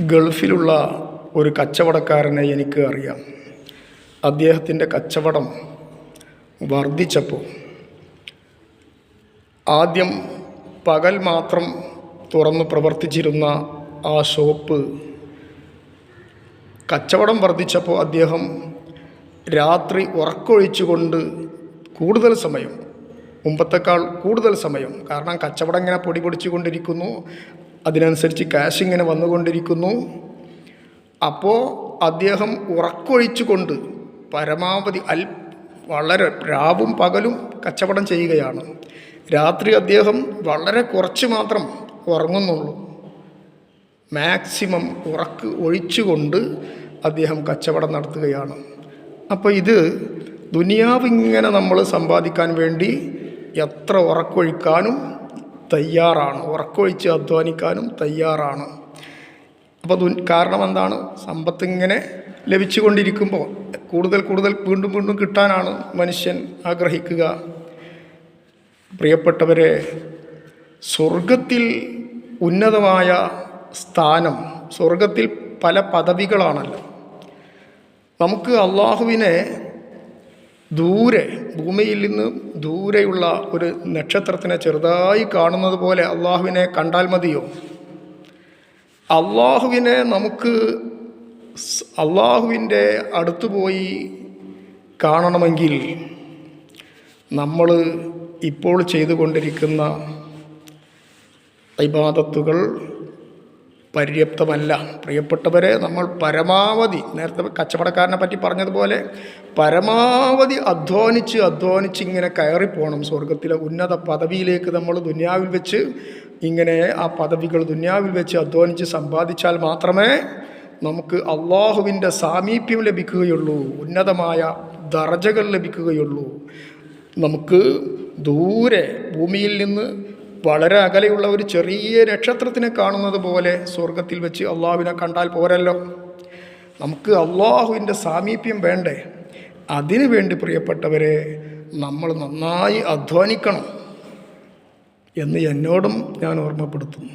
ഗൾഫിലുള്ള ഒരു കച്ചവടക്കാരനെ എനിക്ക് അറിയാം. അദ്ദേഹത്തിന്റെ കച്ചവടം വർദ്ധിച്ചപ്പോൾ ആദ്യം പകൽ മാത്രം തുറന്നു പ്രവർത്തിച്ചിരുന്ന ആ ഷോപ്പ് കച്ചവടം വർദ്ധിച്ചപ്പോൾ അദ്ദേഹം രാത്രി ഉറക്കൊഴിച്ചുകൊണ്ട് കൂടുതൽ സമയം മുമ്പത്തേക്കാൾ കൂടുതൽ സമയം കാരണം കച്ചവടം ഇങ്ങനെ പൊടി പൊടിച്ചു കൊണ്ടിരിക്കുന്നു അതിനനുസരിച്ച് ക്യാഷ് ഇങ്ങനെ വന്നുകൊണ്ടിരിക്കുന്നു. അപ്പോൾ അദ്ദേഹം ഉറക്കൊഴിച്ചുകൊണ്ട് പരമാവധി അൽ വളരെ രാവും പകലും കച്ചവടം ചെയ്യുകയാണ്. രാത്രി അദ്ദേഹം വളരെ കുറച്ച് മാത്രം ഉറങ്ങുന്നുള്ളൂ. മാക്സിമം ഉറക്ക് ഒഴിച്ചുകൊണ്ട് അദ്ദേഹം കച്ചവടം നടത്തുകയാണ്. അപ്പോൾ ഇത് ദുനിയാവ് ഇങ്ങനെ നമ്മൾ സമ്പാദിക്കാൻ വേണ്ടി എത്ര ഉറക്കൊഴിക്കാനും തയ്യാറാണ്. ഉറക്കൊഴിച്ച് അധ്വാനിക്കാനും തയ്യാറാണ്. അപ്പോൾ അത് കാരണം എന്താണ്? സമ്പത്ത് ഇങ്ങനെ ലഭിച്ചുകൊണ്ടിരിക്കുമ്പോൾ കൂടുതൽ കൂടുതൽ വീണ്ടും വീണ്ടും കിട്ടാനാണ് മനുഷ്യൻ ആഗ്രഹിക്കുക. പ്രിയപ്പെട്ടവരെ സ്വർഗത്തിൽ ഉന്നതമായ സ്ഥാനം സ്വർഗത്തിൽ പല പദവികളാണല്ലോ. നമുക്ക് അള്ളാഹുവിനെ ദൂരെ ഭൂമിയിൽ നിന്ന് ദൂരെയുള്ള ഒരു നക്ഷത്രത്തിനെ ചെറുതായി കാണുന്നത് പോലെ അള്ളാഹുവിനെ കണ്ടാൽ മതിയോ? അള്ളാഹുവിനെ നമുക്ക് അള്ളാഹുവിന്റെ അടുത്ത് പോയി കാണണമെങ്കിൽ നമ്മൾ ഇപ്പോൾ ചെയ്തുകൊണ്ടിരിക്കുന്ന ഇബാദത്തുകൾ പര്യാപ്തമല്ല. പ്രിയപ്പെട്ടവരെ നമ്മൾ പരമാവധി നേരത്തെ കച്ചവടക്കാരനെ പറ്റി പറഞ്ഞതുപോലെ പരമാവധി അധ്വാനിച്ച് അധ്വാനിച്ച് ഇങ്ങനെ കയറിപ്പോകണം സ്വർഗത്തിലെ ഉന്നത പദവിയിലേക്ക് നമ്മൾ ദുന്യാവിൽ വെച്ച് ഇങ്ങനെ ആ പദവികൾ ദുന്യാവിൽ വെച്ച് അധ്വാനിച്ച് സമ്പാദിച്ചാൽ മാത്രമേ നമുക്ക് അള്ളാഹുവിന്റെ സാമീപ്യം ലഭിക്കുകയുള്ളൂ. ഉന്നതമായ ദർജകൾ ലഭിക്കുകയുള്ളൂ. നമുക്ക് ദൂരെ ഭൂമിയിൽ നിന്ന് വളരെ അകലെയുള്ള ഒരു ചെറിയ നക്ഷത്രത്തിനെ കാണുന്നത് പോലെ സ്വർഗത്തിൽ വെച്ച് അള്ളാഹുവിനെ കണ്ടാൽ പോരല്ലോ. നമുക്ക് അള്ളാഹുവിന്റെ സാമീപ്യം വേണ്ടേ? അതിനു വേണ്ടി പ്രിയപ്പെട്ടവരെ നമ്മൾ നന്നായി അധ്വാനിക്കണം എന്ന് എന്നോടും ഞാൻ ഓർമ്മപ്പെടുത്തുന്നു.